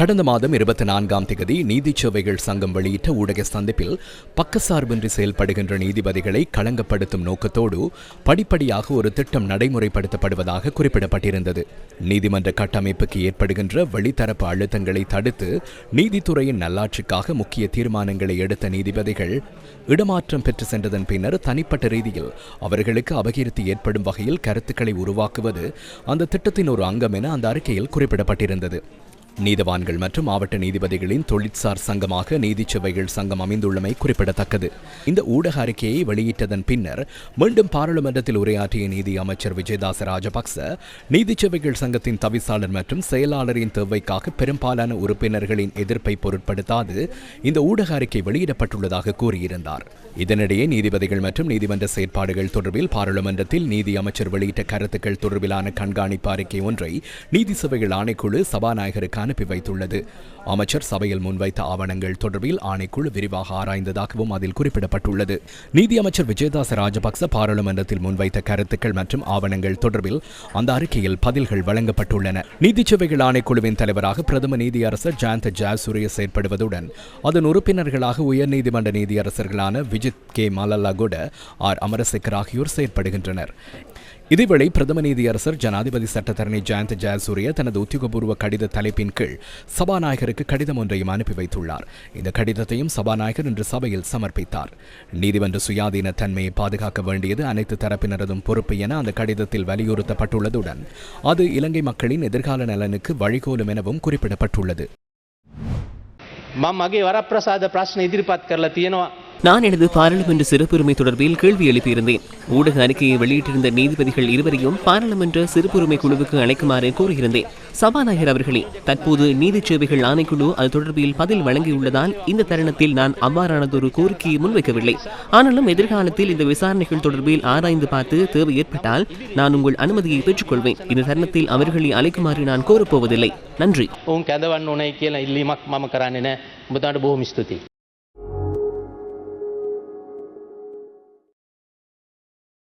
கடந்த மாதம் இருபத்தி நான்காம் திகதி நீதிச்சவைகள் சங்கம் வெளியிட்ட ஊடக சந்திப்பில் பக்கசார்பின்றி செயல்படுகின்ற நீதிபதிகளை களங்கப்படுத்தும் நோக்கத்தோடு படிப்படியாக ஒரு திட்டம் நடைமுறைப்படுத்தப்படுவதாக குறிப்பிடப்பட்டிருந்தது. நீதிமன்ற கட்டமைப்புக்கு ஏற்படுகின்ற வெளித்தரப்பு அழுத்தங்களை தடுத்து நீதித்துறையின் நல்லாட்சிக்காக முக்கிய தீர்மானங்களை எடுத்த நீதிபதிகள் இடமாற்றம் பெற்று சென்றதன் பின்னர் தனிப்பட்ட ரீதியில் அவர்களுக்கு அபகீர்த்தி ஏற்படும் வகையில் கருத்துக்களை உருவாக்குவது அந்த திட்டத்தின் ஒரு அங்கம் என அந்த அறிக்கையில் குறிப்பிடப்பட்டிருந்தது. நீதவான்கள் மற்றும் மாவட்ட நீதிபதிகளின் தொழிற்சார் சங்கமாக நீதிச்சபைகள் சங்கம் அமைந்துள்ளமை குறிப்பிடத்தக்கது. இந்த ஊடக அறிக்கையை வெளியிட்டதன் பின்னர் மீண்டும் பாராளுமன்றத்தில் உரையாற்றிய நீதி அமைச்சர் விஜயதாச ராஜபக்ச நீதிச்சபைகள் சங்கத்தின் தவிசாளர் மற்றும் செயலாளரின் தேவைக்காக பெரும்பாலான உறுப்பினர்களின் எதிர்ப்பை பொருட்படுத்தாது இந்த ஊடக அறிக்கை வெளியிடப்பட்டுள்ளதாக கூறியிருந்தார். இதனிடையே நீதிபதிகள் மற்றும் நீதிமன்ற செயற்பாடுகள் தொடர்பில் பாராளுமன்றத்தில் நீதி அமைச்சர் வெளியிட்ட கருத்துக்கள் தொடர்பிலான கண்காணிப்பு அறிக்கை ஒன்றை நீதி சேவைகள் ஆணைக்குழு சபாநாயகருக்கான அனுப்பி வைத்துள்ளது. அமைச்சர் சபையில் முன்வைத்த ஆவணங்கள் தொடர்பில் ஆணைக்குழு விரிவாக ஆராய்ந்ததாகவும் அதில் குறிப்பிடப்பட்டுள்ளது. நீதி அமைச்சர் விஜயதாச ராஜபக்ச பாராளுமன்றத்தில் முன்வைத்த கருத்துக்கள் மற்றும் ஆவணங்கள் தொடர்பில் அந்த அறிக்கையில் பதில்கள் வழங்கப்பட்டுள்ளன. நீதி சேவைகள் ஆணைக்குழுவின் தலைவராக பிரதம நீதியரசர் ஜயந்த ஜாசூரிய செயற்படுவதுடன் அதன் உறுப்பினர்களாக உயர்நீதிமன்ற நீதியரசர்களான விஜித் கே. மலல்லகுட ஆர். அமரசேகர் ஆகியோர் செயற்படுகின்றனர். இதேவேளை பிரதம நீதியரசர் ஜனாதிபதி சட்டத்தரணி ஜெயந்த் ஜெயசூரிய தனது உத்தியோகபூர்வ கடித தலைப்பின் கீழ் சபாநாயகருக்கு கடிதம் ஒன்றையும் அனுப்பி வைத்துள்ளார். இந்த கடிதத்தையும் சபாநாயகர் இன்று சபையில் சமர்ப்பித்தார். நீதிமன்ற சுயாதீன தன்மையை பாதுகாக்க வேண்டியது அனைத்து தரப்பினரதும் பொறுப்பு என அந்த கடிதத்தில் வலியுறுத்தப்பட்டுள்ளதுடன் அது இலங்கை மக்களின் எதிர்கால நலனுக்கு வழிகோலும் எனவும் குறிப்பிடப்பட்டுள்ளது. மம் அகே வரப்பிரசாத பிரச்சனை எதிர்பார்க்கல தீயனவா நான் எனது பாராளுமன்ற சிறப்புரிமை தொடர்பில் கேள்வி எழுப்பியிருந்தேன். ஊடக அறிக்கையை வெளியிட்டிருந்த நீதிபதிகள் இருவரையும் பாராளுமன்ற சிறப்புரிமை குழுவுக்கு அழைக்குமாறு கோரியிருந்தேன். சபாநாயகர் அவர்களே தற்போது நீதி சேவைகள் ஆணைக்குழு அது தொடர்பில் பதில் வழங்கியுள்ளதால் இந்த தருணத்தில் நான் அவ்வாறானதொரு கோரிக்கையை முன்வைக்கவில்லை. ஆனாலும் எதிர்காலத்தில் இந்த விசாரணைகள் தொடர்பில் ஆராய்ந்து பார்த்து தேவை ஏற்பட்டால் நான் உங்கள் அனுமதியை பெற்றுக்கொள்வேன். இந்த தருணத்தில் அவர்களை அழைக்குமாறு நான் கோரப்போவதில்லை. நன்றி. உன் கதவன் உனக்கு இல்லி மம கரானின. புத்தாண்டு பூமி ஸ்துதி.